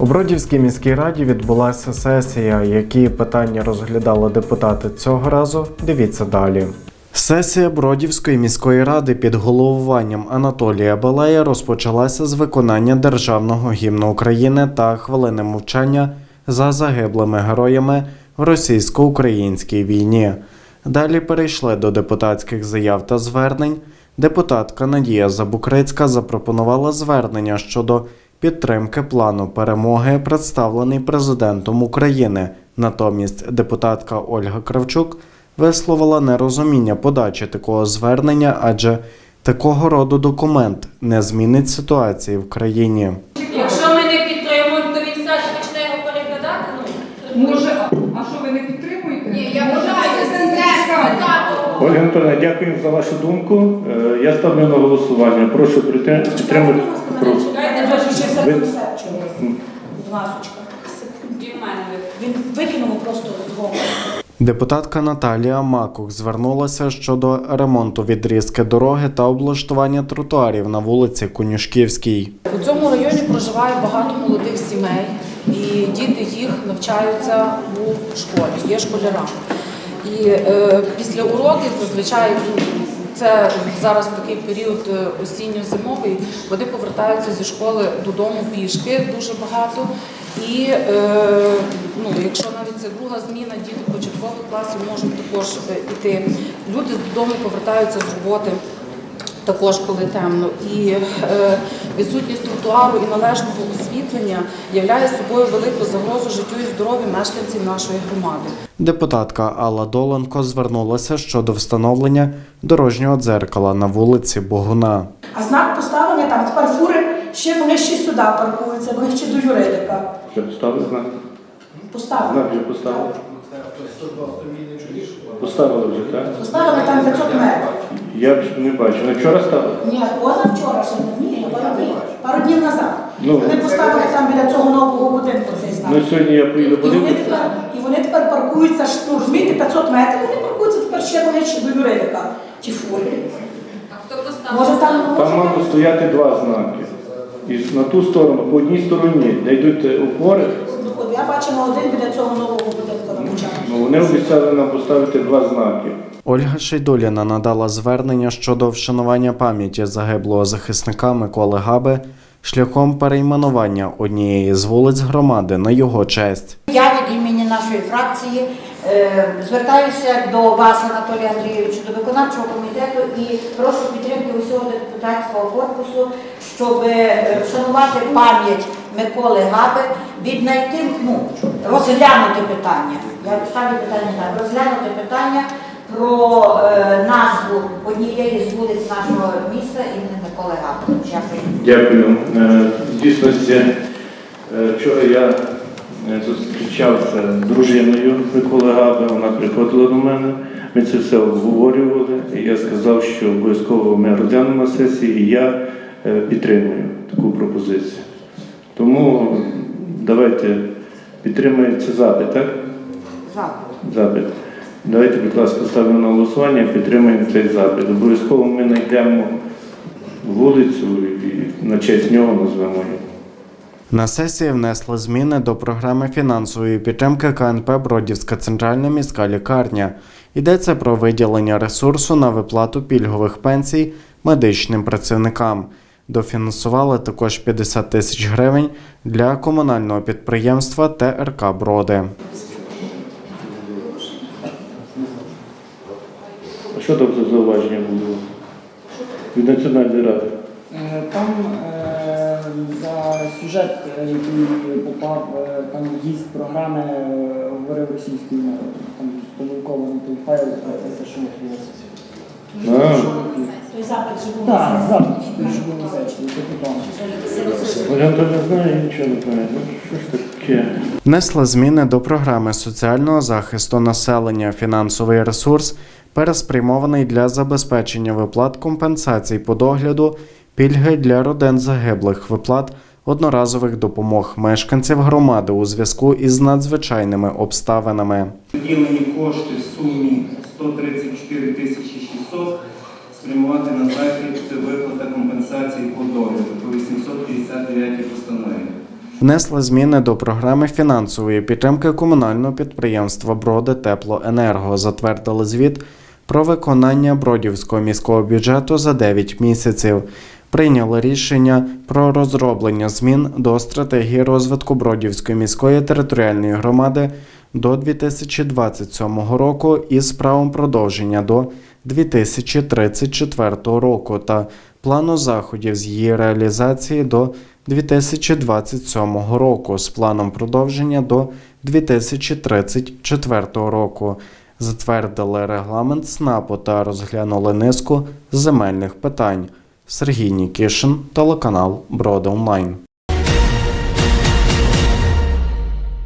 У Бродівській міській раді відбулася сесія. Які питання розглядали депутати цього разу? Дивіться далі. Сесія Бродівської міської ради під головуванням Анатолія Балея розпочалася з виконання державного гімну України та хвилини мовчання за загиблими героями в російсько-українській війні. Далі перейшли до депутатських заяв та звернень. Депутатка Надія Забукрицька запропонувала звернення щодо підтримки плану перемоги, представлений президентом України. Натомість депутатка Ольга Кравчук висловила нерозуміння подачі такого звернення, адже такого роду документ не змінить ситуації в країні. Якщо ми не підтримуємо, то він Саша почне його переглядати. Ну Може, а що ви не підтримуєте? ні, я вважаю, це. Ольга Анатольовна, дякую за вашу думку. Е, Я ставлю на голосування. Прошу підтримати. Ще Ви- чогось. Мене. Він викинув просто з. Депутатка Наталія Макух звернулася щодо ремонту відрізки дороги та облаштування тротуарів на вулиці Конюшківській. У цьому районі проживає багато молодих сімей, і діти їх навчаються у школі, є школярами. І е, після уроків зазвичай це зараз такий період е, осінньо-зимовий. Вони повертаються зі школи додому пішки дуже багато. І е, ну, якщо навіть це друга зміна, діти початкових класів можуть також е, іти. Люди додому повертаються з роботи також коли темно. І е, відсутність тротуару і належного освітлення являє собою велику загрозу життю і здоров'ю мешканців нашої громади. Депутатка Алла Доленко звернулася щодо встановлення дорожнього дзеркала на вулиці Богуна. А знак поставлення там тепер фури ще ближче сюди паркуються, ближче до юридика. Вже поставили знак? Поставили. Знак вже поставили. Поставили вже, так? Поставили там 500 метрів. Я б не бачу. На вчора ставили? Ні, позавчора ще не пару днів назад. Ну. Вони поставили там біля цього нового будинку цей знак. Ну сьогодні я поїду І вони подивитися. тепер, і вони тепер паркуються, ж, ну, розумієте, 500 метрів, вони паркуються тепер ще ближче до юридика. Ті фури. А хто поставив? Може там, може Там мало стояти два знаки. І на ту сторону, по одній стороні, де йдуть е, опори, Ну, от Я бачила один біля цього нового будинку на початку. ну вони обіцяли нам поставити два знаки. Ольга Шейдуліна надала звернення щодо вшанування пам'яті загиблого захисника Миколи Габи шляхом перейменування однієї з вулиць громади на його честь. Я від імені нашої фракції е, звертаюся до вас, Анатолій Андрійович, до виконавчого комітету і прошу підтримки усього депутатського корпусу, щоб е, вшанувати пам'ять Миколи Габи, віднайти, ну, розглянути питання. Я ставлю питання так, розглянути питання про е, назву однієї з вулиць нашого міста імені Миколи Габи. Дякую. Дякую. Е, В дійсності, е, вчора я е, зустрічався з дружиною Миколи Габи, вона приходила до мене. Ми це все обговорювали. І я сказав, що обов'язково ми розглянемо на сесії, і я е, підтримую таку пропозицію. Тому давайте підтримаємо це запит, так? Запит. Запит. Давайте, будь ласка, ставимо на голосування, підтримаємо цей запит. Обов'язково ми знайдемо вулицю і на честь нього назвемо її. На сесії внесли зміни до програми фінансової підтримки КНП Бродівська центральна міська лікарня. Йдеться про виділення ресурсу на виплату пільгових пенсій медичним працівникам. Дофінансували також 50 тисяч гривень для комунального підприємства ТРК Броди. Що там за зауваження було? Від Національної ради? Е, Там е, за сюжет, який попав, е, там гість програми е, говорив російською мовою. Там помилково на той файл, це що. А, Той запит же був. Так, запит, що був місячний, це питання. Оля не знає, нічого не знає. Ну, що ж таке? Внесли зміни до програми соціального захисту населення. Фінансовий ресурс переспрямований для забезпечення виплат компенсацій по догляду, пільги для родин загиблих, виплат одноразових допомог мешканців громади у зв'язку із надзвичайними обставинами. Виділені кошти в сумі 134 тисячі 600 спрямувати на захід виплата компенсації по догляду по 859 постанові. Внесли зміни до програми фінансової підтримки комунального підприємства Броди Теплоенерго, затвердили звіт про виконання Бродівського міського бюджету за 9 місяців. Прийняли рішення про розроблення змін до стратегії розвитку Бродівської міської територіальної громади до 2027 року із правом продовження до 2034 року та плану заходів з її реалізації до 2027 року з планом продовження до 2034 року. Затвердили регламент СНАПу та розглянули низку земельних питань. Сергій Нікішин, телеканал Броди Онлайн.